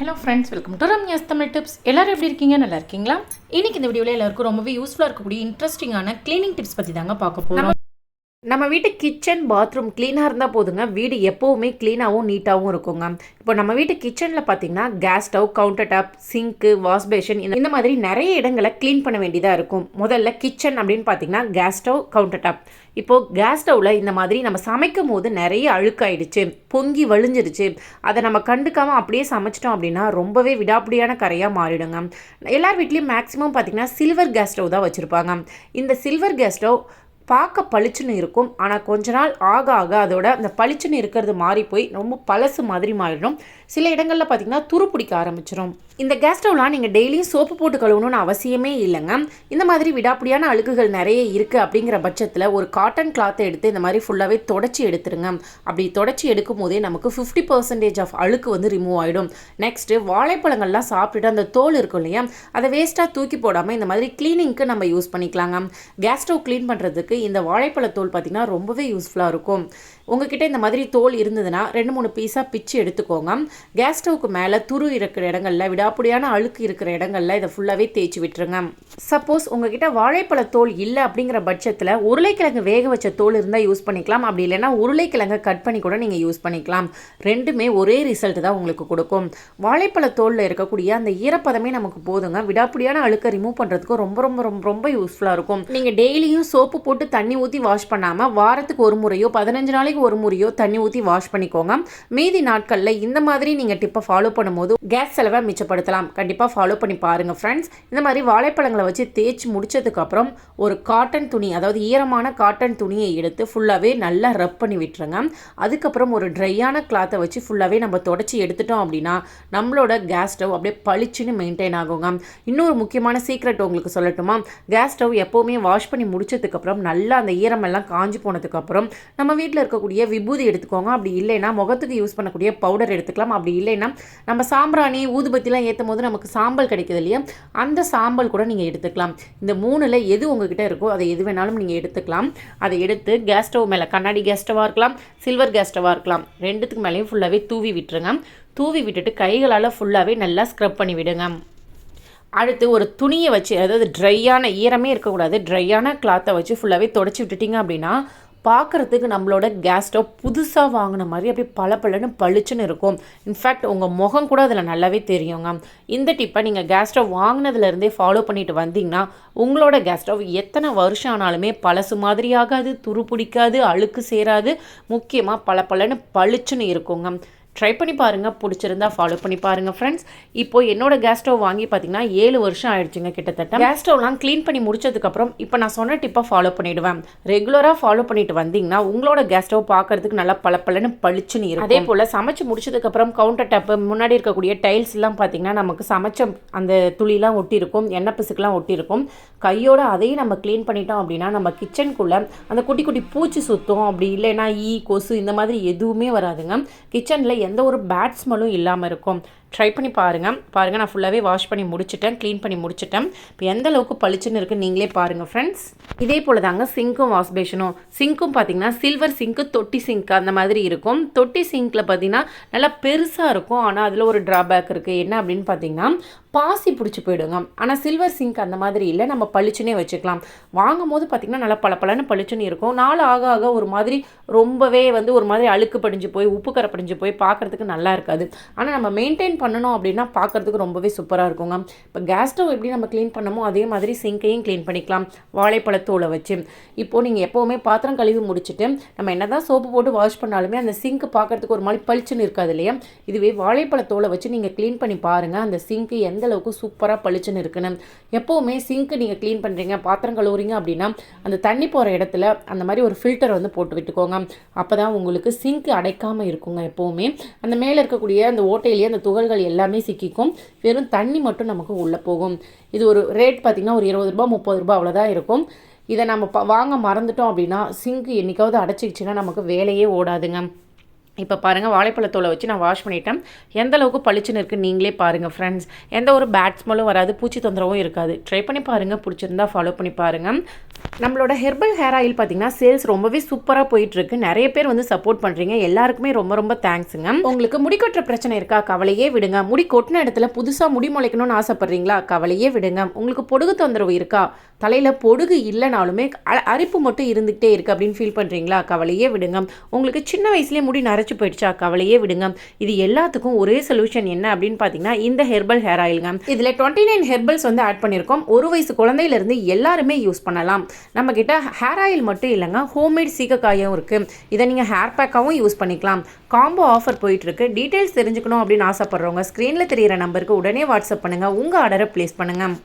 Hello friends welcome to Ramya's Tamil tips எல்லாரும் எப்படி இருக்கீங்க? நல்லா இருக்கீங்களா? இன்னைக்கு இந்த வீடியோவில் எல்லாருக்கும் ரொம்பவே யூஸ்ஃபுல்லாக இருக்கக்கூடிய இன்ட்ரெஸ்டிங்கான க்ளீனிங் டிப்ஸ் பற்றி தாங்க பார்க்க போகிறோம் நம்ம வீட்டு கிச்சன் பாத்ரூம் க்ளீனாக இருந்தால் போதுங்க. வீடு எப்போவுமே க்ளீனாகவும் நீட்டாகவும் இருக்குங்க. இப்போ நம்ம வீட்டு கிச்சனில் பார்த்தீங்கன்னா gas stove counter top sink wash basin இந்த மாதிரி நிறைய இடங்களை க்ளீன் பண்ண வேண்டியதாக இருக்கும். முதல்ல கிச்சன் அப்படின்னு பார்த்தீங்கன்னா கேஸ் ஸ்டவ் கவுண்டர் டாப் இப்போது கேஸ் ஸ்டவ்வில் இந்த மாதிரி நம்ம சமைக்கும் போது நிறைய அழுக்காயிடுச்சு பொங்கி வழிஞ்சிருச்சு. அதை நம்ம கண்டுக்காமல் அப்படியே சமைச்சிட்டோம் அப்படின்னா ரொம்பவே விடாப்பிடியான கரையாக மாறிடுங்க. எல்லார் வீட்லேயும் மேக்ஸிமம் பார்த்தீங்கன்னா சில்வர் கேஸ் ஸ்டவ் தான் வச்சுருப்பாங்க. இந்த சில்வர் கேஸ் ஸ்டவ் பார்க்க பளிச்சுன்னு இருக்கும். ஆனால் கொஞ்ச நாள் ஆக ஆக அதோட அந்த பளிச்சுன்னு இருக்கிறது மாறி போய் ரொம்ப பழசு மாதிரி மாறிடும். சில இடங்களில் பார்த்தீங்கன்னா துரு பிடிக்க ஆரம்பிச்சிடும் இந்த கேஸ் ஸ்டவ்லாம் நீங்கள் டெய்லியும் சோப்பு போட்டு கழுவணும்னு அவசியமே இல்லைங்க. இந்த மாதிரி விடாப்பிடியான அழுக்குகள் நிறைய இருக்குது அப்படிங்கிற பட்சத்தில் ஒரு காட்டன் கிளாத்தை எடுத்து இந்த மாதிரி ஃபுல்லாகவே தொடச்சி எடுத்துருங்க. அப்படி தொடச்சி எடுக்கும் போதே நமக்கு ஃபிஃப்டி பர்சன்டேஜ் ஆஃப் அழுக்கு வந்து ரிமூவ் ஆகிடும் நெக்ஸ்ட்டு வாழைப்பழங்கள்லாம் சாப்பிட்டுட்டு அந்த தோல் இருக்கும் இல்லையா? அதை வேஸ்ட்டாக தூக்கி போடாமல் இந்த மாதிரி க்ளீனிங்க்கு நம்ம யூஸ் பண்ணிக்கலாங்க. கேஸ் ஸ்டவ் க்ளீன் பண்ணுறதுக்கு இந்த வாழைப்பழ தோல் பார்த்திங்கன்னா ரொம்பவே யூஸ்ஃபுல்லாக இருக்கும். உங்ககிட்ட இந்த மாதிரி தோல் இருந்ததுன்னா ரெண்டு மூணு பீஸாக பிச்சு எடுத்துக்கோங்க. கேஸ் ஸ்டவ்க்கு மேலே துரு இருக்கிற இடங்களில் விடாப்பிடியான அழுக்கு இருக்கிற இடங்களில் இதை ஃபுல்லாகவே தேய்ச்சி விட்டுருங்க. சப்போஸ் உங்ககிட்ட வாழைப்பழ தோல் இல்லை அப்படிங்கிற பட்சத்தில் உருளைக்கிழங்கு வேக வச்ச தோல் இருந்தால் யூஸ் பண்ணிக்கலாம். அப்படி இல்லைன்னா உருளைக்கிழங்கை கட் பண்ணி கூட நீங்கள் யூஸ் பண்ணிக்கலாம். ரெண்டுமே ஒரே ரிசல்ட் தான் உங்களுக்கு கொடுக்கும். வாழைப்பழ தோலில் இருக்கக்கூடிய அந்த ஈரப்பதமே நமக்கு போதுங்க. விடாப்பிடியான அழுக்கை ரிமூவ் பண்ணுறதுக்கு ரொம்ப ரொம்ப ரொம்ப ரொம்ப யூஸ்ஃபுல்லாக இருக்கும். நீங்கள் டெய்லியும் சோப்பு போட்டு தண்ணி ஊற்றி வாஷ் பண்ணாமல் வாரத்துக்கு ஒரு முறையோ பதினஞ்சு நாளைக்கு ஒரு முறையோ தண்ணி ஊற்றி வாஷ் பண்ணிக்கோங்க. மீதி நாட்களில் இந்த மாதிரி நீங்கள் டிப்பை ஃபாலோ பண்ணும்போது கேஸ் செலவை மிச்சப்படுத்தலாம். கண்டிப்பாக ஃபாலோ பண்ணி பாருங்கள் ஃப்ரெண்ட்ஸ் இந்த மாதிரி வாழைப்பழங்களை வச்சு தேய்ச்சி முடிச்சதுக்கப்புறம் ஒரு காட்டன் துணி அதாவது ஈரமான காட்டன் துணியை எடுத்து ஃபுல்லாகவே நல்லா ரப் பண்ணி விட்டுருங்க. அதுக்கப்புறம் ஒரு ட்ரையான கிளாத்தை வச்சு ஃபுல்லாகவே நம்ம தொடச்சி எடுத்துட்டோம் அப்படின்னா நம்மளோட கேஸ் ஸ்டவ் அப்படியே பளிச்சுன்னு மெயின்டைன் ஆகுங்க. இன்னொரு முக்கியமான சீக்ரெட் உங்களுக்கு சொல்லட்டுமா? கேஸ் ஸ்டவ் எப்போவுமே வாஷ் பண்ணி முடிச்சதுக்கப்புறம் நல்லா அந்த ஈரமெல்லாம் காஞ்சி போனதுக்கப்புறம் நம்ம வீட்டில் இருக்கக்கூடிய விபூதி எடுத்துக்கோங்க. அப்படி இல்லைன்னா முகத்துக்கு யூஸ் பண்ணக்கூடிய பவுடர் எடுத்துக்கலாம். அப்படி இல்லைன்னா நம்ம சாம்பிராணி ஊதுபத்திலாம் ஏற்றும் போது நமக்கு சாம்பல் கிடைக்கிது இல்லையா? அந்த சாம்பல் கூட நீங்கள் எடுத்துக்கலாம். இந்த மூணில் எது உங்ககிட்ட இருக்கோ அதை எது வேணாலும் நீங்கள் எடுத்துக்கலாம். அதை எடுத்து கேஸ் ஸ்டவ் மேலே கண்ணாடி கேஸ் ஸ்டவாக இருக்கலாம் சில்வர் கேஸ் ஸ்டவாக இருக்கலாம். ரெண்டுத்துக்கு மேலேயும் ஃபுல்லாகவே தூவி விட்டுருங்க. தூவி விட்டுட்டு கைகளால் ஃபுல்லாகவே நல்லா ஸ்க்ரப் பண்ணி விடுங்க. அடுத்து ஒரு துணியை வச்சு அதாவது ட்ரையான ஈரமே இருக்கக்கூடாது. ட்ரையான கிளாத்தை வச்சு ஃபுல்லாகவே தொடச்சி விட்டுட்டிங்க அப்படின்னா பார்க்குறதுக்கு நம்மளோட கேஸ் ஸ்டவ் புதுசாக வாங்கின மாதிரி அப்படியே பளபளன்னு பளிச்சுன்னு இருக்கும். இன்ஃபேக்ட் உங்கள் முகம் கூட அதில் நல்லாவே தெரியுங்க. இந்த டிப்பை நீங்கள் கேஸ் ஸ்டவ் வாங்கினதுலேருந்தே ஃபாலோ பண்ணிட்டு வந்தீங்கன்னா உங்களோட கேஸ் ஸ்டவ் எத்தனை வருஷம் ஆனாலுமே பழசு மாதிரி ஆகாது துரு பிடிக்காது அழுக்கு சேராது முக்கியமாக பளபளன்னு பளிச்சுன்னு இருக்குங்க. ட்ரை பண்ணி பாருங்கள் பிடிச்சிருந்தா ஃபாலோ பண்ணி பாருங்கள் ஃப்ரெண்ட்ஸ் இப்போ என்னோட கேஸ் ஸ்டவ் வாங்கி பார்த்தீங்கன்னா ஏழு வருஷம் ஆயிடுச்சுங்க கிட்டத்தட்ட. கேஸ் ஸ்டவ்லாம் க்ளீன் பண்ணி முடிச்சதுக்கப்புறம் இப்போ நான் சொன்ன டிப்பை ஃபாலோ பண்ணிவிடுவேன் ரெகுலராக ஃபாலோ பண்ணிட்டு வந்தீங்கன்னா உங்களோட கேஸ் ஸ்டவ் பார்க்கறதுக்கு நல்லா பளபளன்னு பளிச்சுன்னு இருக்கும். அதே போல் சமைச்சு முடிச்சதுக்கப்புறம் கவுண்டர் டாப்பு முன்னாடி இருக்கக்கூடிய டைல்ஸ் எல்லாம் பார்த்தீங்கன்னா நமக்கு சமைச்ச அந்த துளிலாம் ஒட்டியிருக்கும் எண்ணெய் பிசுக்கெலாம் ஒட்டியிருக்கும். கையோட அதையும் நம்ம க்ளீன் பண்ணிட்டோம் அப்படின்னா நம்ம கிச்சனுக்குள்ளே அந்த குட்டி குட்டி பூச்சி சுத்தம். அப்படி இல்லைன்னா ஈ கொசு இந்த மாதிரி எதுவுமே வராதுங்க. கிச்சனில் எந்த ஒரு பேட் ஸ்மெல்லும் இல்லாமல் இருக்கும். ட்ரை பண்ணி பாருங்கள் பாருங்கள் நான் ஃபுல்லாகவே வாஷ் பண்ணி முடிச்சிட்டேன் க்ளீன் பண்ணி முடிச்சிட்டேன். இப்போ எந்த அளவுக்கு பளிச்சுன்னு இருக்குன்னு நீங்களே பாருங்கள் ஃப்ரெண்ட்ஸ் இதே போல் தாங்க சிங்க்கும் வாஷ் பேஷனும் சிங்க்கும் பார்த்தீங்கன்னா சில்வர் சிங்க்கு தொட்டி சிங்க் அந்த மாதிரி இருக்கும். தொட்டி சிங்க்கில் பார்த்தீங்கன்னா நல்லா பெருசாக இருக்கும். ஆனால் அதில் ஒரு ட்ராபேக் இருக்குது என்ன அப்படின்னு பார்த்தீங்கன்னா பாசி பிடிச்சி போயிடுங்க. ஆனால் சில்வர் சிங்க் அந்த மாதிரி இல்லை. நம்ம பளிச்சுனே வச்சுக்கலாம். வாங்கும் போது பார்த்திங்கன்னா நல்லா பளபளன்னு பளிச்சுன்னு இருக்கும். நாள் ஆக ஆக ஒரு மாதிரி ரொம்பவே வந்து ஒரு மாதிரி அழுக்கு படிஞ்சு போய் உப்பு கரை படிஞ்சு போய் பார்க்குறதுக்கு நல்லா இருக்காது. ஆனால் நம்ம மெயின்டைன் பண்ணணும் அப்படின்னா பார்க்குறதுக்கு ரொம்பவே சூப்பராக இருக்குங்க. இப்போ கேஸ் ஸ்டவ் எப்படி நம்ம க்ளீன் பண்ணமோ அதே மாதிரி சிங்கையும் க்ளீன் பண்ணிக்கலாம். வாழைப்பழத்தோலை வச்சு. இப்போது நீங்கள் எப்போவுமே பாத்திரம் கழுவி முடிச்சுட்டு நம்ம என்ன தான் சோப்பு போட்டு வாஷ் பண்ணாலுமே அந்த சிங்க் பார்க்குறதுக்கு ஒரு மாதிரி பளிச்சுன்னு இருக்காது இல்லையா? இதுவே வாழைப்பழத்தோலை வச்சு நீங்கள் க்ளீன் பண்ணி பாருங்கள் அந்த சிங்க்கு எந்த அளவுக்கு சூப்பராக பளிச்சுன்னு இருக்குன்னு. எப்போவுமே சிங்க்கு நீங்கள் க்ளீன் பண்ணுறீங்க பாத்திரம் கழுவுறீங்க அப்படின்னா அந்த தண்ணி போகிற இடத்துல அந்த மாதிரி ஒரு ஃபில்டர் வந்து போட்டு விட்டுக்கோங்க. அப்போ தான் உங்களுக்கு சிங்க் அடைக்காமல் இருக்குங்க எப்போவுமே. அந்த மேலே இருக்கக்கூடிய அந்த ஓட்டையிலேயே அந்த துகள் துகள்கள் எல்லாமே சிக்கிக்கும். வெறும் தண்ணி மட்டும் நமக்கு உள்ளே போகும். இது ஒரு ரேட் பார்த்திங்கன்னா ஒரு இருபது ரூபா முப்பது ரூபா அவ்வளோதான் இருக்கும். இதை நம்ம ப வாங்க மறந்துட்டோம் அப்படின்னா சிங்க் என்றைக்காவது அடைச்சிக்கிச்சின்னா நமக்கு வேலையே ஓடாதுங்க. இப்போ பாருங்கள் வாழைப்பழத்தோலை வச்சு நான் வாஷ் பண்ணிட்டேன். எந்த அளவுக்கு பளிச்சுன்னு இருக்குது நீங்களே பாருங்கள் ஃப்ரெண்ட்ஸ் எந்த ஒரு பேட் ஸ்மெல்லும் வராது பூச்சி தொந்தரவும் இருக்காது. ட்ரை பண்ணி பாருங்கள் பிடிச்சிருந்தா ஃபாலோ பண்ணி பாருங்கள் நம்மளோட ஹெர்பல் ஹேர் ஆயில் பார்த்தீங்கன்னா சேல்ஸ் ரொம்பவே சூப்பராக போயிட்டுருக்கு. நிறைய பேர் வந்து சப்போர்ட் பண்ணுறீங்க எல்லாருக்குமே ரொம்ப ரொம்ப தேங்க்ஸுங்க உங்களுக்கு முடி கொட்டுற பிரச்சனை இருக்கா? கவலையே விடுங்க. முடி கொட்டின இடத்துல புதுசாக முடி முளைக்கணும்னு ஆசைப்பட்றீங்களா? கவலையே விடுங்க. உங்களுக்கு பொடுகு தொந்தரவு இருக்கா? தலையில் பொடுகு இல்லைனாலுமே அ- அரிப்பு மட்டும் இருந்துகிட்டே இருக்குது அப்படின்னு ஃபீல் பண்ணுறீங்களா கவலையே விடுங்க. உங்களுக்கு சின்ன வயசுலேயே முடி நரைச்சி போயிடுச்சா? கவலையே விடுங்க. இது எல்லாத்துக்கும் ஒரே சொல்யூஷன் என்ன அப்படின்னு பார்த்தீங்கன்னா இந்த ஹெர்பல் ஹேர் ஆயிலுங்க இதில் டுவெண்ட்டி நைன் ஹெர்பல்ஸ் வந்து ஆட் பண்ணியிருக்கோம். ஒரு வயசு குழந்தையிலேருந்து எல்லாருமே யூஸ் பண்ணலாம். நம்ம ஹேர் ஆயில் மட்டும் இல்லைங்க ஹோம்மேட் சீக்கக்காயும் இருக்குது இதை நீங்கள் ஹேர் பேக்காகவும் யூஸ் பண்ணிக்கலாம். காம்போ ஆஃபர் போயிட்டுருக்கு. டீட்டெயில்ஸ் தெரிஞ்சுக்கணும் அப்படின்னு ஆசைப்பட்றவங்க ஸ்க்ரீனில் தெரியிற நம்பருக்கு உடனே வாட்ஸ்அப் பண்ணுங்கள் உங்கள் ஆர்டரை ப்ளேஸ் பண்ணுங்கள்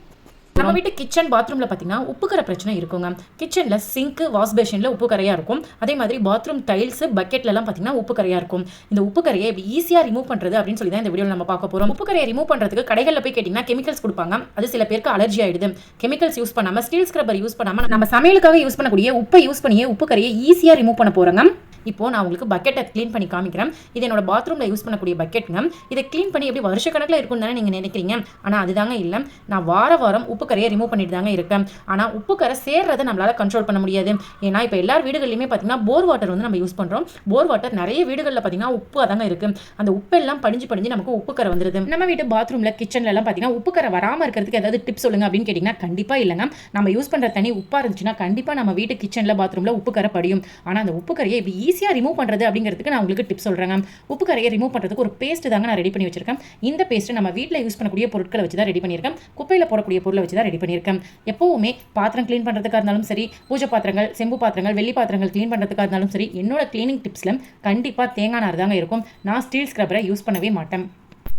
நம்ம வீட்டு கிச்சன் பாத்ரூமில் பார்த்தீங்கன்னா உப்புக்கரை பிரச்சனை இருக்குங்க. கிச்சனில் சிங்க்கு வாஷ் பேஷனில் உப்பு கரையாக இருக்கும். அதே மாதிரி பாத்ரூம் டைல்ஸு பக்கெட்லலாம் பார்த்தீங்கன்னா உப்பு கரையாக இருக்கும். இந்த உப்பு கரையை எப்படி ஈஸியாக ரிமூவ் பண்ணுறது அப்படின்னு சொல்லி தான் இந்த வீடியோவில் நம்ம பார்க்க போகிறோம் உப்பு கரையை ரிமூவ் பண்ணுறதுக்கு கடைகளில் போய் கேட்டிங்கன்னா கெமிக்கல்ஸ் கொடுப்பாங்க. அது சில பேருக்கு அலர்ஜி ஆயிடுது. கெமிக்கல்ஸ் யூஸ் பண்ணாமல் ஸ்டீல் ஸ்க்ரப்பர் யூஸ் பண்ணாமல் நம்ம சமையலுக்காக யூஸ் பண்ணக்கூடிய உப்பை யூஸ் பண்ணியே உப்பு கரையை ஈஸியாக ரிமூவ் பண்ண போகிறோங்க இப்போ நான் உங்களுக்கு பக்கெட்டை க்ளீன் பண்ணி காமிக்கிறேன். இது என்னோட பாத்ரூமில் யூஸ் பண்ணக்கூடிய பக்கெட்டுங்க இதை க்ளீன் பண்ணி எப்படி வருஷக்கணக்கில் இருக்கும் தானே நீங்கள் நினைக்கிறீங்க. ஆனால் அதுதாங்க இல்லை. நான் வார வாரம் உப்பு கரையை ரிமூவ் பண்ணிட்டு தாங்க இருக்கேன். ஆனால் உப்பு கரை சேர்றதை நம்மளால் கண்ட்ரோல் பண்ண முடியாது. ஏன்னா இப்போ எல்லார் வீடுகள்லையுமே பார்த்தீங்கன்னா போர் வாட்டர் வந்து நம்ம யூஸ் பண்ணுறோம் போர் வாட்டர் நிறைய வீடுகளில் பார்த்தீங்கன்னா உப்பு அதாங்க இருக்குது அந்த உப்பெல்லாம் படிஞ்சு படிஞ்சு நமக்கு உப்புக்கரை வந்துடுது நம்ம வீட்டு பாத்ரூமில் கிச்சன்லலாம் பார்த்தீங்கன்னா உப்பு கரை வராமல் இருக்கிறதுக்கு ஏதாவது டிப்ஸ் சொல்லுங்க அப்படின்னு கேட்டிங்கன்னா கண்டிப்பாக இல்லைங்க நம்ம யூஸ் பண்ணுற தண்ணி உப்பாக இருந்துச்சுன்னா கண்டிப்பாக நம்ம வீட்டு கிச்சனில் பாத்ரூமில் உப்பு கரை படியும். ஆனால் அந்த உப்பு கரையை ஈஸியாக ரிமூவ் பண்ணுறது அப்படிங்கிறதுக்கு நான் உங்களுக்கு டிப்ஸ் சொல்கிறேன் உப்பு கரையை ரிமூவ் பண்ணுறதுக்கு ஒரு பேஸ்ட் தாங்க நான் ரெடி பண்ணி வச்சிருக்கேன். இந்த பேஸ்ட்டு நம்ம வீட்டில் யூஸ் பண்ணக்கூடிய பொருட்களை வச்சு தான் ரெடி பண்ணியிருக்கேன். குப்பையில் போடக்கூடிய பொருளை வச்சு தான் ரெடி பண்ணியிருக்கேன். எப்போவுமே பாத்திரம் க்ளீன் பண்ணுறதுக்காக இருந்தாலும் சரி பூஜை பாத்திரங்கள் செம்பு பாத்திரங்கள் வெள்ளி பாத்திரங்கள் க்ளீன் பண்ணுறதுக்காக இருந்தாலும் சரி என்னோட க்ளீனிங் டிப்ஸில் கண்டிப்பாக தேங்காய் நார் தாங்க இருக்கும். நான் ஸ்டீல் ஸ்க்ரப்பரை யூஸ் பண்ணவே மாட்டேன்.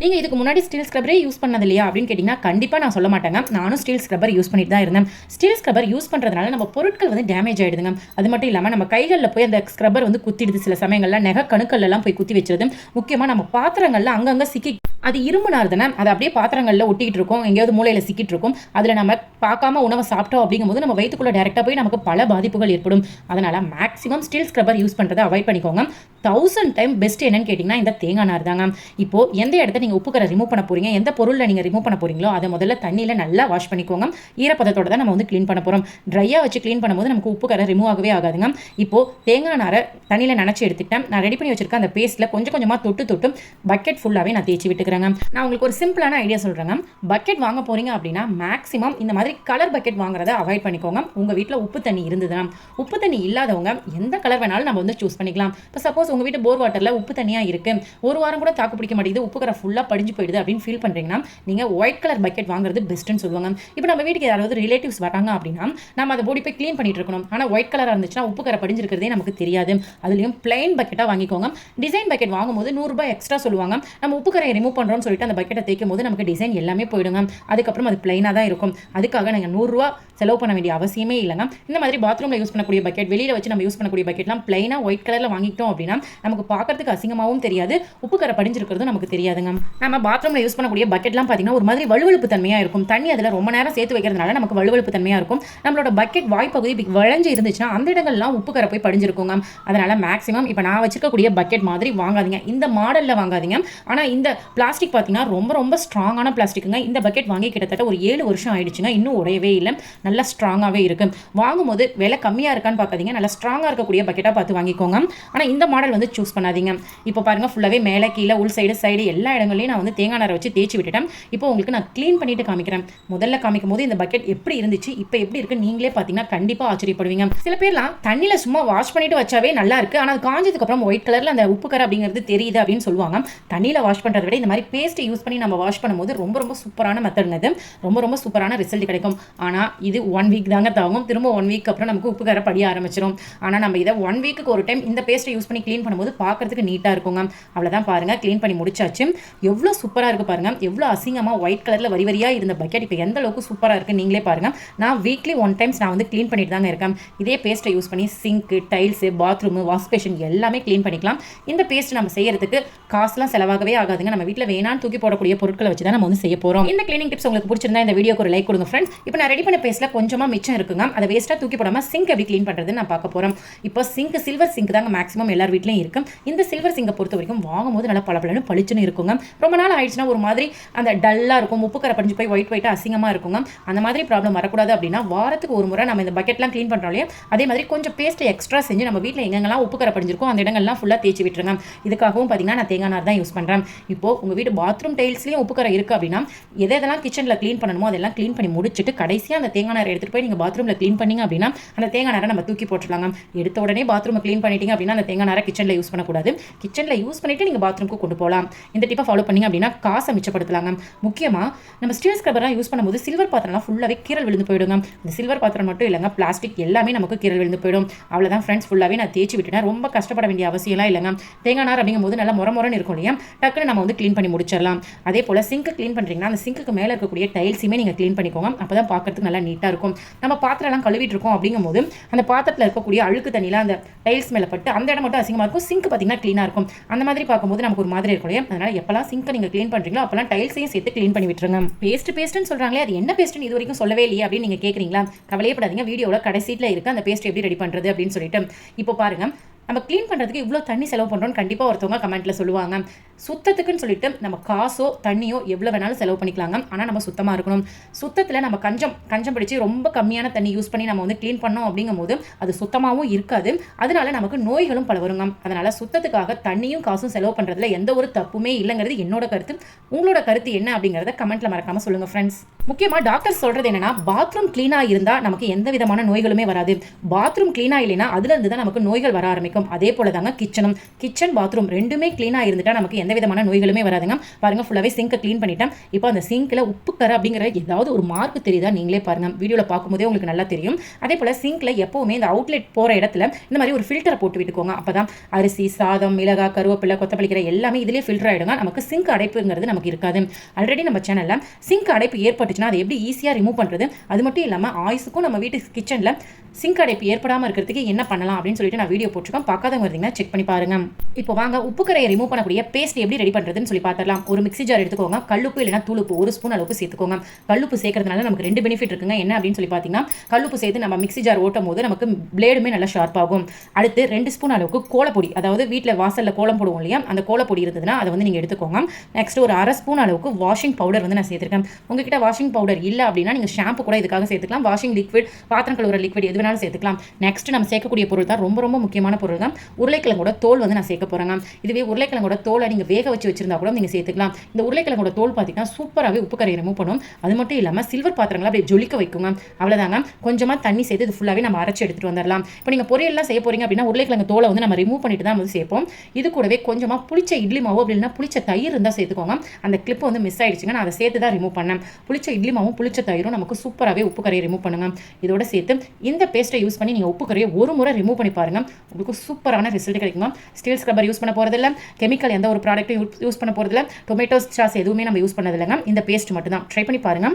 நீங்கள் இதுக்கு முன்னாடி ஸ்டீல் ஸ்க்ரப்பரே யூஸ் பண்ணது இல்லையா அப்படின்னு கேட்டிங்கன்னா கண்டிப்பாக நான் சொல்ல மாட்டேங்க நானும் ஸ்டீல் ஸ்க்ரப்பர் யூஸ் பண்ணிட்டு தான் இருந்தேன். ஸ்டீல் ஸ்க்ரப்பர் யூஸ் பண்ணுறதுனால நம்ம பொருட்கள் வந்து டேமேஜ் ஆகிடுதுங்க அது மட்டும் இல்லாமல் நம்ம கைகளில் போய் அந்த ஸ்க்ரப்பர் வந்து குத்திடுது. சில சமயங்களில் நெக கணுக்கள்லாம் போய் குத்தி வச்சிருது. முக்கியமாக நம்ம பாத்திரங்களில் அங்கங்கே சிக்கி அது இரும்பு நார் அது அப்படியே பாத்திரங்களில் ஒட்டிக்கிட்டு இருக்கும். எங்கேயாவது மூலையில் சிக்கிட்டு இருக்கும். அதில் நம்ம பார்க்காம உணவை சாப்பிட்டோம் அப்படிங்கும்போது நம்ம வயிற்றுக்குள்ளே டேரெக்டாக போய் நமக்கு பல பாதிப்புகள் ஏற்படும். அதனால் மேக்ஸிமம் ஸ்டீல் ஸ்க்ரப்பர் யூஸ் பண்ணுறதை அவாய்ட் பண்ணிக்கோங்க தௌசண்ட் டைம் பெஸ்ட் என்னன்னு கேட்டிங்கன்னா இந்த தேங்காய் நார் தாங்க இப்போ எந்த இடத்த நீங்கள் கரை ரிமூவ் பண்ண போறீங்க எந்த பொருளில் நீங்கள் ரிமூவ் பண்ண போறீங்களோ அதை முதல்ல தண்ணியில் நல்லா வாஷ் பண்ணிக்கோங்க. ஈரப்பதத்தோட தான் நம்ம வந்து க்ளீன் பண்ண போகிறோம் ட்ரையாக வச்சு க்ளீன் பண்ணும்போது நமக்கு உப்பு கரை ரிமூவ் ஆகவே ஆகாதுங்க. இப்போ தேங்காய் நாரை தண்ணியில் நினச்சி எடுத்துக்கிட்டேன். நான் ரெடி பண்ணி வச்சிருக்க அந்த பேஸ்ட்டில் கொஞ்சம் கொஞ்சமாக தொட்டு தொட்டு பக்கெட் ஃபுல்லாகவே நான் தேய்ச்சி விட்டுக்கிறேங்க. நான் உங்களுக்கு ஒரு சிம்பிளான ஐடியா சொல்கிறேங்க பக்கெட் வாங்க போறீங்க அப்படின்னா மேக்ஸிமம் இந்த மாதிரி கலர் பக்கெட் வாங்குறத அவாய்ட் பண்ணிக்கோங்க. உங்கள் வீட்டில் உப்பு தண்ணி இருந்ததுன்னா உப்பு தண்ணி இல்லாதவங்க எந்த கலர் வேணாலும் நம்ம வந்து சூஸ் பண்ணிக்கலாம். இப்போ சப்போஸ் உங்கள் வீட்டு போர் வாட்டரில் உப்பு தண்ணியாக இருக்குது ஒரு வாரம் கூட தாக்கு பிடிக்க மாட்டேங்குது உப்பு கரை ஃபுல்லாக படிஞ்சு போயிடுது அப்படின்னு ஃபீல் பண்ணுறீங்கன்னா நீங்கள் ஒயிட் கலர் பக்கெட் வாங்குறது பெஸ்ட்டுன்னு சொல்லுவாங்க. இப்போ நம்ம வீட்டுக்கு யாராவது ரிலேட்டிவ்ஸ் வராங்க அப்படின்னா நம்ம அதை போடி போய் க்ளீன் பண்ணிட்டு இருக்கணும். ஆனால் ஒயிட் கலராக இருந்துச்சுன்னா உப்பு கரை படிஞ்சிருக்கிறதே நமக்கு தெரியாது. அதுலேயும் பிளைன் பக்கெட்டாக வாங்கிக்கோங்க. டிசைன் பக்கெட் வாங்கும்போது நூறுரூபா எக்ஸ்ட்ரா சொல்லுவாங்க. நம்ம உப்பு கரையை ரிமூவ் பண்ணுறோம்னு சொல்லிட்டு அந்த பக்கெட்டை தேய்க்கும் போது நமக்கு டிசைன் எல்லாமே போயிடுங்க. அதுக்கப்புறம் அது பிளைனாக தான் இருக்கும். அதுக்காக நீங்கள் நூறுரூவா செலவு பண்ண வேண்டிய அவசியமே இல்லைங்க. இந்த மாதிரி பாத்ரூமில் யூஸ் பண்ணக்கூடிய பக்கெட் வெளியில் வச்சு நம்ம யூஸ் பண்ணக்கூடிய பக்கெட்லாம் பிளைனாக ஒயிட் கலரில் வாங்கிட்டோம் அப்படின்னா நமக்கு பார்க்கறதுக்கு அசிங்கமாகவும் தெரியாது. உப்பு கரை படிஞ்சிருக்கிறதும் நமக்கு தெரியாதுங்க. நம்ம பாத்ரூமில் யூஸ் பண்ணக்கூடிய பக்கெட்லாம் பார்த்தீங்கன்னா ஒரு மாதிரி வலுவழுப்பு தன்மையாக இருக்கும். தண்ணி அதில் ரொம்ப நேரம் சேர்த்து வைக்கிறதுனால நமக்கு வலுவழுப்பு தன்மையாக இருக்கும். நம்மளோட பக்கெட் வாய்ப்பகுதி இப்படி வளைஞ்சு இருந்துச்சுன்னா அந்த இடங்கள்லாம் உப்பு கரை போய் படிஞ்சிருக்குங்க. அதனால் மேக்ஸிமம் இப்போ நான் வச்சிருக்கக்கூடிய பக்கெட் மாதிரி வாங்காதீங்க. இந்த மாடலில் வாங்காதீங்க. ஆனால் இந்த பிளாஸ்டிக் பார்த்தீங்கன்னா ரொம்ப ரொம்ப ஸ்ட்ராங்கான பிளாஸ்டிக்குங்க இந்த பக்கெட் வாங்கி கிட்டத்தட்ட ஒரு ஏழு வருஷம் ஆயிடுச்சுங்க. இன்னும் உடையவே இல்லை. நல்லா ஸ்ட்ராங்காகவே இருக்கும் வாங்கும்போது விலை கம்மியாக இருக்கான்னு பார்க்காதீங்க நல்லா ஸ்ட்ராங்காக இருக்கக்கூடிய பக்கெட்டாக பார்த்து வாங்கிக்கோங்க. ஆனால் இந்த மாடல் வந்து சூஸ் பண்ணாதீங்க. இப்போ பாருங்க ஃபுல்லாகவே மேலே கீழே உள் சைடு சைடு எல்லா இடங்களும் இடங்களையும் நான் வந்து தேங்காய் நாரை வச்சு தேய்ச்சி விட்டுட்டேன். இப்போ உங்களுக்கு நான் க்ளீன் பண்ணிட்டு காமிக்கிறேன். முதல்ல காமிக்கும் போது இந்த பக்கெட் எப்படி இருந்துச்சு இப்போ எப்படி இருக்கு நீங்களே பார்த்தீங்கன்னா கண்டிப்பாக ஆச்சரியப்படுவீங்க. சில பேர்லாம் தண்ணியில் சும்மா வாஷ் பண்ணிட்டு வச்சாவே நல்லா இருக்கு. ஆனால் காஞ்சதுக்கு அப்புறம் ஒயிட் கலரில் அந்த உப்பு கரை அப்படிங்கிறது தெரியுது அப்படின்னு சொல்லுவாங்க. தண்ணியில் வாஷ் பண்ணுறத விட இந்த மாதிரி பேஸ்ட் யூஸ் பண்ணி நம்ம வாஷ் பண்ணும்போது ரொம்ப ரொம்ப சூப்பரான மெத்தட்ங்க இது ரொம்ப ரொம்ப சூப்பரான ரிசல்ட் கிடைக்கும். ஆனால் இது ஒன் வீக் தாங்க தாகும் திரும்ப ஒன் வீக் அப்புறம் நமக்கு உப்பு கரை படிய ஆரம்பிச்சிடும் ஆனால் நம்ம இதை ஒன் வீக்குக்கு ஒரு டைம் இந்த பேஸ்ட்டை யூஸ் பண்ணி க்ளீன் பண்ணும்போது பார்க்கறதுக்கு நீட்டாக இருக்குங்க. அவ்வளோதான் பாருங்கள் க்ளீன் பண்ணி முடிச்சாச்சு. எவ்வளோ சூப்பராக இருக்குது பாருங்கள் எவ்வளோ அசிங்கமாக ஒயிட் கலரில் வரி வரியாக இருந்த பக்கெட் இப்போ எந்த அளவுக்கு சூப்பராக இருக்குது நீங்களே பாருங்கள் நான் வீக்லி ஒன் டைம்ஸ் நான் வந்து க்ளீன் பண்ணிட்டு தாங்க இருக்கேன். இதே பேஸ்ட்டை யூஸ் பண்ணி sink tiles bathroom wash basin எல்லாமே க்ளீன் பண்ணிக்கலாம். இந்த பேஸ்ட் நம்ம செய்யறதுக்கு காசுலாம் செலவாகவே ஆகாதுங்க. நம்ம வீட்டில் வேணான்னு தூக்கி போடக்கூடிய பொருட்களை வச்சு தான் நம்ம வந்து செய்ய போகிறோம் இந்த க்ளீனிங் டிப்ஸ் உங்களுக்கு பிடிச்சிருந்தா இந்த வீடியோக்கு ஒரு லைக் கொடுங்க ஃப்ரெண்ட்ஸ் இப்போ நான் ரெடி பண்ண பேஸ்ட்டில் கொஞ்சமாக மிச்சம் இருக்குங்க. அதை வேஸ்ட்டாக தூக்கி போடாமல் சிங்க் எப்படி க்ளீன் பண்ணுறதுன்னு நான் பார்க்க போகிறோம் இப்போ சிங்க் சில்வர் சிங்க் தாங்க மேக்ஸிமம் எல்லார் வீட்லையும் இருக்கும் இந்த சில்வர் சிங்கை பொறுத்த வரைக்கும் வாங்கும்போது நல்லா பளபளன்னு பளிச்சுன்னு இருக்குங்க. ரொம்ப நாள் ஆயிடுச்சுன்னா ஒரு மாதிரி அந்த டல்லாக இருக்கும். உப்பு கரை படிஞ்சு போய் ஒயிட் ஒயிட்டாக அசிங்கமாக இருக்குங்க. அந்த மாதிரி ப்ராப்ளம் வரக்கூடாது அப்படின்னா வாரத்துக்கு ஒரு முறை நம்ம இந்த பக்கெட்லாம் க்ளீன் பண்ணுறோம் இல்லையா? அதே மாதிரி கொஞ்சம் பேஸ்ட்டை எக்ஸ்ட்ரா செஞ்சு நம்ம வீட்டில் எங்கெங்கெல்லாம் உப்பு கரை படிஞ்சிருக்கோ அந்த இடங்கள்லாம் ஃபுல்லாக தேய்ச்சி விட்டுருங்க. இதுக்காகவும் பார்த்தீங்கன்னா நான் தேங்காய் நார் தான் யூஸ் பண்ணுறேன் இப்போ உங்கள் வீட்டு பாத்ரூம் டைல்ஸ்லேயும் உப்பு கரை இருக்குது அப்படின்னா எதை எதெல்லாம் கிச்சனில் க்ளீன் பண்ணணுமோ அதெல்லாம் க்ளீன் பண்ணி முடிச்சுட்டு கடைசியாக அந்த தேங்காய் நாரை எடுத்துகிட்டு போய் நீங்கள் பாத்ரூமில் க்ளீன் பண்ணிங்க அப்படின்னா அந்த தேங்காய் நாரை நம்ம தூக்கி போட்டுடலாங்க. எடுத்த உடனே பாத்ரூமை க்ளீன் பண்ணிட்டீங்க அப்படின்னா அந்த தேங்காய் நாரை கிச்சனில் யூஸ் பண்ணக்கூடாது. கிச்சனில் யூஸ் பண்ணிவிட்டு நீங்கள் பாத்ரூமுக்கு கொண்டு போகலாம். இந்த டிப்பை ஃபாலோ பண்ணீங்க அப்படின்னா காசை மிச்சப்படுத்தலாங்க. முக்கியமாக நம்ம ஸ்டீல் ஸ்க்ரப்பர்லாம் யூஸ் பண்ணும்போது சில்வர் பாத்திரம்லாம் ஃபுல்லாகவே கீரல் விழுந்து போயிடுங்க. இந்த சில்வர் பாத்திரம் மட்டும் இல்லைங்க பிளாஸ்டிக் எல்லாமே நமக்கு கீரல் விழுந்து போயிடும். அவ்வளோதான் ஃப்ரெண்ட்ஸ் ஃபுல்லாகவே நான் தேய்ச்சி விட்டுட்டேன். ரொம்ப கஷ்டப்பட வேண்டிய அவசியம்லாம் இல்லைங்க. தேங்காய் நார் அப்படிங்கும்போது நல்லா முறமுறன்னு இருக்கும் இல்லையா? டக்குன்னு நம்ம வந்து க்ளீன் பண்ணி முடிச்சிடலாம். அதே போல் சிங்க் க்ளீன் பண்ணுறீங்கன்னா அந்த சிங்க்கு மேலே இருக்கக்கூடிய டைல்ஸுமே நீங்கள் க்ளீன் பண்ணிக்கோங்க. அப்போ தான் பார்க்குறதுக்கு நல்லா நீட்டாக இருக்கும். நம்ம பாத்திரம்லாம் கழுவிட்டு இருக்கோம் அப்படிங்கும்போது அந்த பாத்திரத்தில் இருக்கக்கூடிய அழுக்கு தண்ணியில் அந்த டைல்ஸ் மேலே பட்டு அந்த இடம் மட்டும் அசிங்கமாக இருக்கும். சிங்க் பார்த்தீங்கன்னா க்ளீனாக இருக்கும். அந்த மாதிரி பார்க்கும்போது நமக்கு ஒரு மாதிரி இருக்கும் இல்லையா? அதனால் எப்போல்லாம் சிங்க்கை நீங்கள் க்ளீன் பண்ணுறீங்களோ அப்போலாம் டைல்ஸையும் சேர்த்து க்ளீன் பண்ணி விட்டுருங்க. பேஸ்ட் பேஸ்ட்னு சொல்கிறாங்களே அது என்ன பேஸ்ட்னு இது வரைக்கும் சொல்லவே இல்லையே அப்படின்னு நீங்கள் கேட்குறீங்களா கவலையப்படாதீங்க வீடியோவில் கடைசீட்டில் இருக்குது அந்த பேஸ்ட் எப்படி ரெடி பண்ணுறது அப்படின்னு சொல்லிட்டு. இப்போ பாருங்க. நம்ம க்ளீன் பண்ணுறதுக்கு இவ்வளோ தண்ணி செலவு பண்ணுறோம்னு கண்டிப்பாக ஒருத்தவங்க கமெண்ட்டில் சொல்லுவாங்க. சுத்தத்துக்குன்னு சொல்லிட்டு நம்ம காசோ தண்ணியோ எவ்வளோ வேணாலும் செலவு பண்ணிக்கலாங்க. ஆனால் நம்ம சுத்தமாக இருக்கணும். சுத்தத்தில் நம்ம கஞ்சம் கஞ்சம் பிடிச்சி ரொம்ப கம்மியான தண்ணி யூஸ் பண்ணி நம்ம வந்து க்ளீன் பண்ணோம் அப்படிங்கும்போது அது சுத்தமாகவும் இருக்காது. அதனால நமக்கு நோய்களும் பல வருங்க அதனால் சுத்தத்துக்காக தண்ணியும் காசும் செலவு பண்ணுறதுல எந்த ஒரு தப்புமே இல்லைங்கிறது என்னோட கருத்து. உங்களோட கருத்து என்ன அப்படிங்கிறத கமெண்ட்டில் மறக்காமல் சொல்லுங்கள் ஃப்ரெண்ட்ஸ் முக்கியமாக டாக்டர் சொல்கிறது என்னென்னா பாத்ரூம் க்ளீனாக இருந்தால் நமக்கு எந்த விதமான நோய்களுமே வராது. பாத்ரூம் க்ளீனாக இல்லைன்னா அதுலேருந்து தான் நமக்கு நோய்கள் வர ஆரம்பிக்கும். அதே போல தாங்க கிச்சனும் கிச்சன் பாத்ரூம் ரெண்டுமே க்ளீனாக இருந்துட்டா நமக்கு எந்த விதமான நோய்களுமே வராதுங்க. பாருங்க ஃபுல்லாகவே சிங்கை க்ளீன் பண்ணிட்டேன். இப்போ அந்த சிங்கில் உப்பு கரை அப்படிங்கிற ஏதாவது ஒரு மார்க் தெரியுதா நீங்களே பாருங்க. வீடியோவில் பார்க்கும்போதே உங்களுக்கு நல்லா தெரியும். அதே போல் சிங்கில் எப்போவுமே இந்த அவுட்லெட் போகிற இடத்துல இந்த மாதிரி ஒரு ஃபில்டரை போட்டு விட்டுக்கோங்க. அப்போ தான் அரிசி சாதம் மிளகா கருவேப்பிலை கொத்தப்பளிக்கிற எல்லாமே இதிலே ஃபில்டர் ஆகிடுங்க நமக்கு சிங்க் அடைப்புங்கிறது நமக்கு இருக்காது. ஆல்ரெடி நம்ம சேனலில் சிங்க் அடைப்பு ஏற்பட்டுச்சுன்னா அதை எப்படி ஈஸியாக ரிமூவ் பண்ணுறது அது மட்டும் இல்லாமல் ஆயுசுக்கும் நம்ம வீட்டு கிச்சனில் சிங்க் அடைப்பு ஏற்படாமல் இருக்கிறதுக்கு என்ன பண்ணலாம் அப்படின்னு சொல்லிட்டு நான் வீடியோ போட்டிருக்கேன். பார்க்காதவங்க இருந்தீங்கன்னா செக் பண்ணி பாருங்க. இப்போ வாங்க உப்பு கரையை ரிமூவ் பண்ணக்கூடிய பேஸ்ட் எப்படி ரெடி பண்ணுறதுன்னு சொல்லி பார்த்துடலாம். ஒரு மிக்ஸி ஜார் எடுத்துக்கோங்க. கல்லுப்பு இல்லைனா தூளுப்பு ஒரு ஸ்பூன் அளவுக்கு சேர்த்துக்கோங்க. கல்லுப்பு சேர்க்கறதுனால நமக்கு ரெண்டு பெனிஃபிட் இருக்குங்க. என்ன அப்படின்னு சொல்லி பார்த்தீங்கன்னா கல்லுப்பு சேர்த்து நம்ம மிக்ஸி ஜார் ஓட்டும் போது நமக்கு பிளேடுமே நல்லா ஷார்ப் ஆகும். அடுத்து ரெண்டு ஸ்பூன் அளவுக்கு கோலப்பொடி. அதாவது வீட்டில் வாசலில் கோலம் போடுவோம் இல்லையா அந்த கோலப்பொடி இருந்ததுன்னா அதை வந்து நீங்கள் எடுத்துக்கோங்க. நெக்ஸ்ட் ஒரு அரை ஸ்பூன் அளவுக்கு வாஷிங் பவுடர் வந்து நான் சேர்த்துருக்கேன். உங்ககிட்ட வாஷிங் பவுடர் இல்லை அப்படின்னா நீங்கள் ஷாம்பு கூட இதுக்காக சேர்த்துக்கலாம். வாஷிங் லிக்விட் பாத்திரம் கழுவுற லிக்விட் எது வேணாலும் சேர்த்துக்கலாம். நெக்ஸ்ட் நம்ம சேர்க்கக்கூடிய பொருள் தான் ரொம்ப ரொம்ப முக்கியமான பொருள். தான் உருளைக்கிழங்கோட தோல் வந்து நான் சேர்க்க போகிறேங்க இதுவே உருளைக்கிழங்கோட தோலை நீங்கள் வேக வச்சு வச்சிருந்தா கூட நீங்கள் சேர்த்துக்கலாம். இந்த உருளைக்கிழங்கோட தோல் பார்த்தீங்கன்னா சூப்பராகவே உப்பு கரையை ரிமூவ் பண்ணும். அது மட்டும் இல்லாமல் சில்வர் பாத்திரங்களை அப்படியே ஜொலிக்க வைக்குங்க. அவ்வளோதாங்க கொஞ்சமாக தண்ணி சேர்த்து இது ஃபுல்லாகவே நம்ம அரைச்சி எடுத்துகிட்டு வந்துடலாம் இப்போ நீங்கள் பொரியல்லாம் செய்ய போகிறீங்க அப்படின்னா உருளைக்கிழங்கு தோலை வந்து நம்ம ரிமூவ் பண்ணிட்டு தான் வந்து சேர்ப்போம். இது கூடவே கொஞ்சமாக புளிச்ச இட்லி மாவு அப்படின்னா புளிச்ச தயிர் இருந்தால் சேர்த்துக்கோங்க. அந்த கிளிப் வந்து மிஸ் ஆயிடுச்சுங்க. நான் அதை சேர்த்து தான் ரிமூவ் பண்ணேன். புளிச்ச இட்லி மாவும் புளிச்ச தயிரும் நமக்கு சூப்பராகவே உப்பு கரையை ரிமூவ் பண்ணுங்க. இதோட சேர்த்து இந்த பேஸ்ட்டை யூஸ் பண்ணி நீங்கள் உப்பு கரையை ஒரு முறை ரிமூவ் பண்ணி பாருங்க. உங்களுக்கு சூப்பரான ரிசல்ட் கிடைக்கும் ஸ்டீல் ஸ்க்ரப்பர் யூஸ் பண்ண போகிறதில்ல கெமிக்கல் எந்த ஒரு ப்ராடக்ட்டும் யூஸ் பண்ண போகிறதில்ல டொமேட்டோ சாஸ் எதுவுமே நம்ம யூஸ் பண்ணதில்லைங்க இந்த பேஸ்ட் மட்டும் தான் ட்ரை பண்ணி பாருங்க.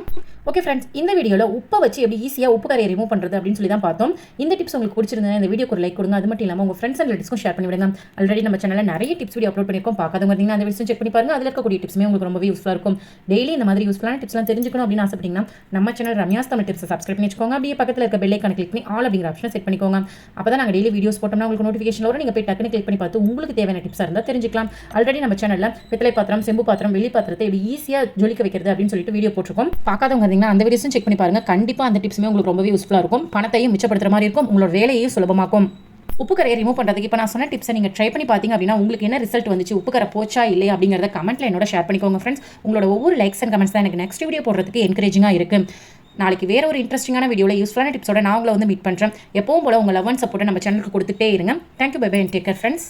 ஓகே ஃப்ரெண்ட்ஸ் இந்த வீடியோவில் உப்பை வச்சு எப்படி ஈஸியாக உப்பு கரையை ரிமூவ் பண்ணுறது அப்படின்னு சொல்லி தான் பார்த்தோம். இந்த டிப்ஸ் உங்களுக்கு பிடிச்சிருந்தா இந்த வீடியோக்கு ஒரு லைக் கொடுங்க. அது மட்டும் இல்லாமல் உங்கள் ஃப்ரெண்ட்ஸ் அண்ட் ரிலேட்டிவ்ஸ்க்கும் ஷேர் பண்ணி விடுங்க. ஆல்ரெடி நம்ம சேனலில் நிறைய டிப்ஸ் வீடியோ அப்லோட் பண்ணியிருக்கோம். பார்க்காதவங்க இருந்தீங்கன்னா அந்த வீடியோ செக் பண்ணி பாருங்க. அதில் இருக்கக்கூடிய டிப்ஸுமே உங்களுக்கு ரொம்பவே யூஸ்ஃபுல்லாக இருக்கும். டெய்லி இந்த மாதிரி யூஸ்ஃபுல்லான டிப்ஸ்லாம் தெரிஞ்சுக்கணும் அப்படின்னு ஆசைப்பட்டீங்கன்னா நம்ம channel Ramya's Tamil tips subscribe பண்ணி வச்சுக்கோங்க. அப்படியே பக்கத்தில் இருக்க பெல்லைக்கான கிளிக் பண்ணி ஆல் அப்படிங்கிற ஆப்ஷன் செட் பண்ணிக்கோங்க. அப்போ தான் நாங்கள் டெய்லி வீடியோஸ் போட்டோம்னா உங்களுக்கு நோட்டிஃபிகேஷன் வரும் நீங்கள் போய் டக்குனு கிளிக் பண்ணி பார்த்து உங்களுக்கு தேவையான டிப்ஸாக இருந்தால் தெரிஞ்சுக்கலாம். ஆல்ரெடி நம்ம சேனலில் பித்தளை பாத்திரம் செம்பு பாத்திரம் வெளி பாத்திரத்தை இப்படி ஈஸியாக ஜொலிக்க வைக்கிறது அப்படின்னு சொல்லிட்டு வீடியோ போட்டிருக்கோம். பார்க்காதவங்க இருந்தீங்கன்னா அந்த வீடியோஸும் செக் பண்ணி பாருங்க. கண்டிப்பாக அந்த டிப்ஸுமே உங்களுக்கு ரொம்பவே யூஸ்ஃபுல்லாக இருக்கும். பணத்தையும் மிச்சப்படுத்துற மாதிரி இருக்கும். உங்களோட வேலையையும் சுலபமாக்கும். உப்பு கரையை ரிமூவ் பண்ணுறதுக்கு இப்போ நான் சொன்ன டிப்ஸை நீங்கள் ட்ரை பண்ணி பார்த்தீங்க அப்படின்னா உங்களுக்கு என்ன ரிசல்ட் வந்துச்சு? உப்பு கரை போச்சா இல்லையா அப்படிங்கிறத கமெண்ட்டில் என்னோட ஷேர் பண்ணிக்கோங்க ஃப்ரெண்ட்ஸ் உங்களோட ஒவ்வொரு லைக்ஸ் அண்ட் கமெண்ட்ஸ் தான் எனக்கு நெக்ஸ்ட் வீடியோ போடுறதுக்கு என்கரேஜிங்காக இருக்குது நாளைக்கு வேற ஒரு இன்ட்ரெஸ்டிங்கான வீடியோவில் யூஸ்ஃபுல்லான டிப்ஸோட நான் உங்களை வந்து மீட் பண்ணுறேன் எப்பவும் போல உங்கள் லவ் அண்ட் சப்போர்ட்டை நம்ம சேனலுக்கு கொடுத்துட்டே இருங்க. Thank you bye bye take care friends